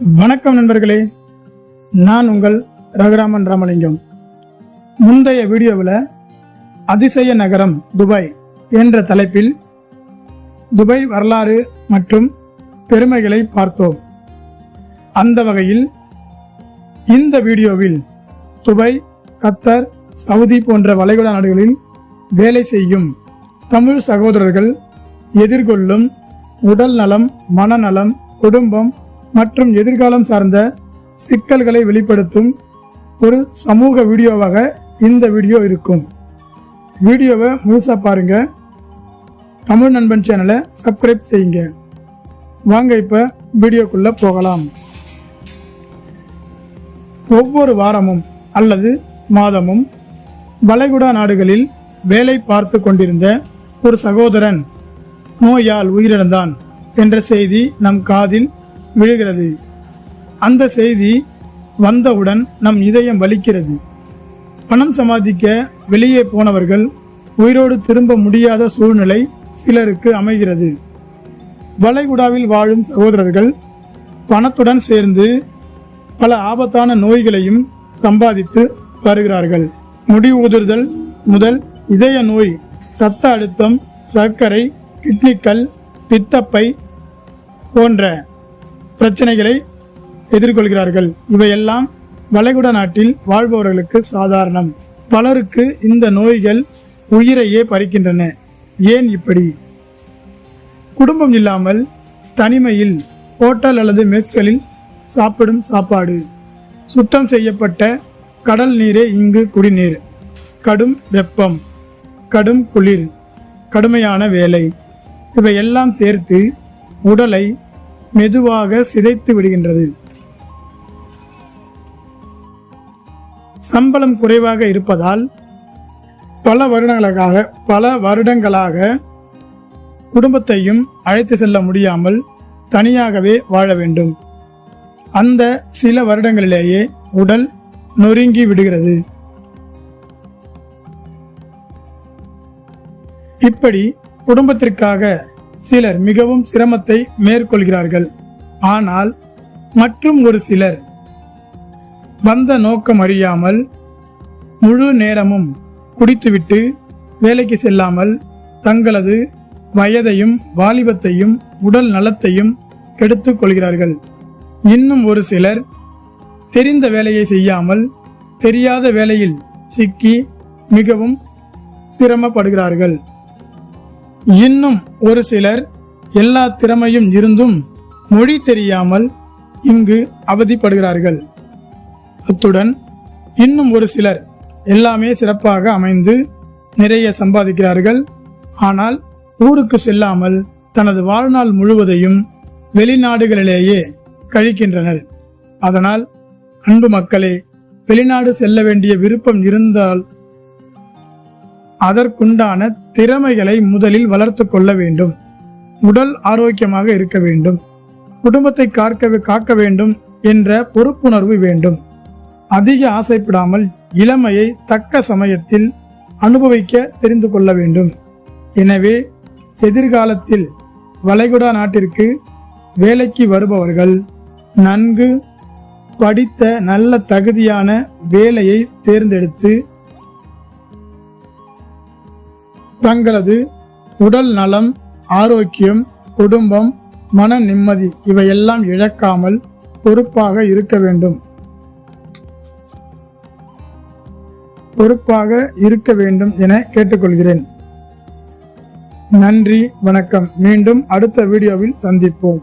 வணக்கம் நண்பர்களே. நான் உங்கள் ரகுராமன் ராமலிங்கம். முந்தைய வீடியோவில் அதிசய நகரம் துபாய் என்ற தலைப்பில் துபாய் வரலாறு மற்றும் பெருமைகளை பார்த்தோம். அந்த வகையில் இந்த வீடியோவில் துபாய் கத்தர் சவுதி போன்ற வளைகுடா நாடுகளில் வேலை செய்யும் தமிழ் சகோதரர்கள் எதிர்கொள்ளும் உடல் நலம் மனநலம் குடும்பம் மற்றும் எதிர்காலம் சார்ந்த சிக்கல்களை வெளிப்படுத்தும் ஒரு சமூக வீடியோவாக இந்த வீடியோ இருக்கும். வீடியோவை முழுசாக பாருங்க. தமிழ் நண்பன் சேனலை சப்ஸ்கிரைப் செய்யுங்க. வாங்க இப்போ வீடியோக்குள்ளே போகலாம். ஒவ்வொரு வாரமும் அல்லது மாதமும் வளைகுடா நாடுகளில் வேலை பார்த்து கொண்டிருந்த ஒரு சகோதரன் நோயால் உயிரிழந்தான் என்ற செய்தி நம் காதில் விழுகிறது. அந்த செய்தி வந்தவுடன் நம் இதயம் வலிக்கிறது. பணம் சம்பாதிக்க வெளியே போனவர்கள் உயிரோடு திரும்ப முடியாத சூழ்நிலை சிலருக்கு அமைகிறது. வளைகுடாவில் வாழும் சகோதரர்கள் பணத்துடன் சேர்ந்து பல ஆபத்தான நோய்களையும் சம்பாதித்து வருகிறார்கள். முடி உதிர்தல் முதல் இதய நோய் இரத்த அழுத்தம் சர்க்கரை கிட்னிக்கல் பித்தப்பை போன்ற பிரச்சனைகளை எதிர்கொள்கிறார்கள். இவையெல்லாம் வளைகுடா நாட்டில் வாழ்பவர்களுக்கு சாதாரணம். பலருக்கு இந்த நோய்கள் உயிரையே பறிக்கின்றன. ஏன் இப்படி? குடும்பம் இல்லாமல் தனிமையில் ஹோட்டல் அல்லது மெஸ்களில் சாப்பிடும் சாப்பாடு. சுத்தம் செய்யப்பட்ட கடல் நீரே இங்கு குடிநீர். கடும் வெப்பம் கடும் குளிர் கடுமையான வேலை. இவையெல்லாம் சேர்த்து உடலை மெதுவாக சிதைத்து விடுகின்றது. சம்பளம் குறைவாக இருப்பதால் பல வருடங்களாக பல வருடங்களாக குடும்பத்தையும் அழைத்து செல்ல முடியாமல் தனியாகவே வாழ வேண்டும். அந்த சில வருடங்களிலேயே உடல் நொறுங்கி விடுகிறது. இப்படி குடும்பத்திற்காக சிலர் மிகவும் சிரமத்தை மேற்கொள்கிறார்கள். ஆனால் மற்றும் ஒரு சிலர் வந்த நோக்கம் அறியாமல் முழு நேரமும் குடித்துவிட்டு வேலைக்கு செல்லாமல் தங்களது வயதையும் வாலிபத்தையும் உடல் நலத்தையும் கெடுத்துக் கொள்கிறார்கள். இன்னும் ஒரு சிலர் தெரிந்த வேலையை செய்யாமல் தெரியாத வேலையில் சிக்கி மிகவும் சிரமப்படுகிறார்கள். இன்னும் ஒரு சிலர் எல்லா திறமையும் இருந்தும் மொழி தெரியாமல் இங்கு அவதிப்படுகிறார்கள். அத்துடன் இன்னும் ஒரு சிலர் எல்லாமே சிறப்பாக அமைந்து நிறைய சம்பாதிக்கிறார்கள். ஆனால் ஊருக்கு செல்லாமல் தனது வாழ்நாள் முழுவதையும் வெளிநாடுகளிலேயே கழிக்கின்றனர். அதனால் அன்பு மக்களே வெளிநாடு செல்ல வேண்டிய விருப்பம் இருந்தால் அதற்குண்டான திறமைகளை முதலில் வளர்த்து கொள்ள வேண்டும். உடல் ஆரோக்கியமாக இருக்க வேண்டும். குடும்பத்தை காக்க காக்க வேண்டும் என்ற பொறுப்புணர்வு வேண்டும். அதிக ஆசைப்படாமல் இளமையை தக்க சமயத்தில் அனுபவிக்க தெரிந்து கொள்ள வேண்டும். எனவே எதிர்காலத்தில் வளைகுடா நாட்டிற்கு வேலைக்கு வருபவர்கள் நன்கு படித்த நல்ல தகுதியான வேலையை தேர்ந்தெடுத்து தங்களது உடல் நலம் ஆரோக்கியம் குடும்பம் மன நிம்மதி இவையெல்லாம் இழக்காமல் பொறுப்பாக இருக்க வேண்டும். பொறுப்பாக இருக்க வேண்டும் என கேட்டுக்கொள்கிறேன். நன்றி வணக்கம். மீண்டும் அடுத்த வீடியோவில் சந்திப்போம்.